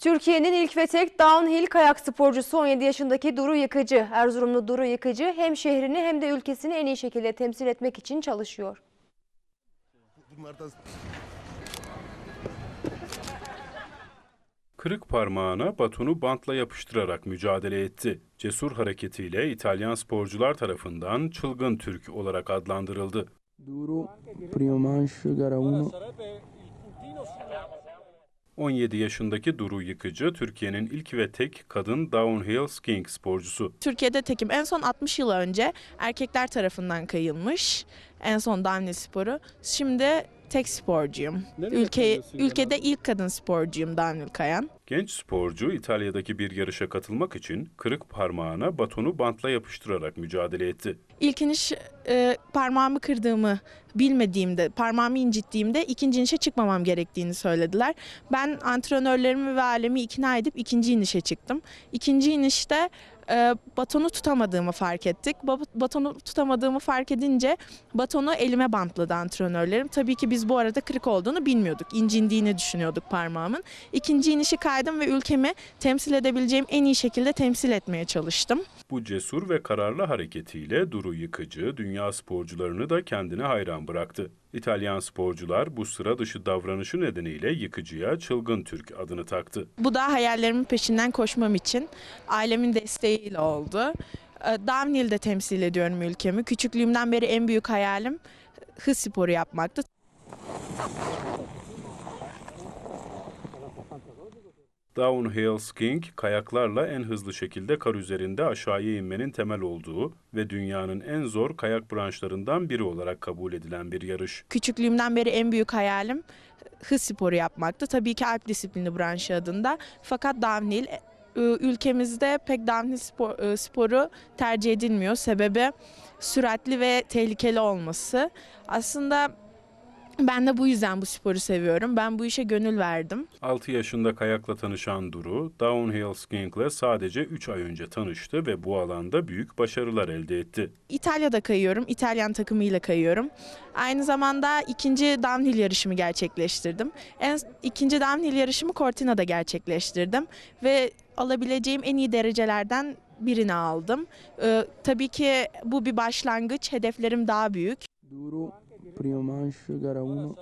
Türkiye'nin ilk ve tek downhill kayak sporcusu 17 yaşındaki Duru Yıkıcı. Erzurumlu Duru Yıkıcı hem şehrini hem de ülkesini en iyi şekilde temsil etmek için çalışıyor. Kırık parmağına batonu bantla yapıştırarak mücadele etti. Cesur hareketiyle İtalyan sporcular tarafından çılgın Türk olarak adlandırıldı. Duro, primo manche, gara 1. 17 yaşındaki Duru Yıkıcı, Türkiye'nin ilk ve tek kadın downhill skiing sporcusu. Türkiye'de tekim. En son 60 yıl önce erkekler tarafından kayılmış. En son downhill sporu. Şimdi tek sporcuyum. Ülke, ülkede ilk kadın sporcuyum downhill kayan. Genç sporcu İtalya'daki bir yarışa katılmak için kırık parmağına batonu bantla yapıştırarak mücadele etti. İlk iniş e, parmağımı kırdığımı bilmediğimde, parmağımı incittiğimde ikinci inişe çıkmamam gerektiğini söylediler. Ben antrenörlerimi ve ailemi ikna edip ikinci inişe çıktım. İkinci inişte e, batonu tutamadığımı fark ettik. Ba- Batonu tutamadığımı fark edince batonu elime bantladı antrenörlerim. Tabii ki biz bu arada kırık olduğunu bilmiyorduk. İncindiğini düşünüyorduk parmağımın. İkinci inişi kaydım ve ülkemi temsil edebileceğim en iyi şekilde temsil etmeye çalıştım. Bu cesur ve kararlı hareketiyle Duru Yıkıcı, dünya sporcularını da kendine hayran bıraktı. İtalyan sporcular bu sıra dışı davranışı nedeniyle Yıkıcı'ya Çılgın Türk adını taktı. Bu da hayallerimin peşinden koşmam için ailemin desteğiyle oldu. Ee, Downhill'de temsil ediyorum ülkemi. Küçüklüğümden beri en büyük hayalim hız sporu yapmaktı. Downhill skiing, kayaklarla en hızlı şekilde kar üzerinde aşağıya inmenin temel olduğu ve dünyanın en zor kayak branşlarından biri olarak kabul edilen bir yarış. Küçüklüğümden beri en büyük hayalim hız sporu yapmaktı. Tabii ki alp disiplini branşı adında. Fakat downhill e, ülkemizde pek downhill spor- e, sporu tercih edilmiyor. Sebebi süratli ve tehlikeli olması. Aslında ben de bu yüzden bu sporu seviyorum. Ben bu işe gönül verdim. 6 yaşında kayakla tanışan Duru, downhill skiingle sadece 3 ay önce tanıştı ve bu alanda büyük başarılar elde etti. İtalya'da kayıyorum. İtalyan takımıyla kayıyorum. Aynı zamanda ikinci downhill yarışımı gerçekleştirdim. En ikinci downhill yarışımı Cortina'da gerçekleştirdim ve alabileceğim en iyi derecelerden birini aldım. Ee, tabii ki bu bir başlangıç. Hedeflerim daha büyük. Duro, primo manche, gara 1.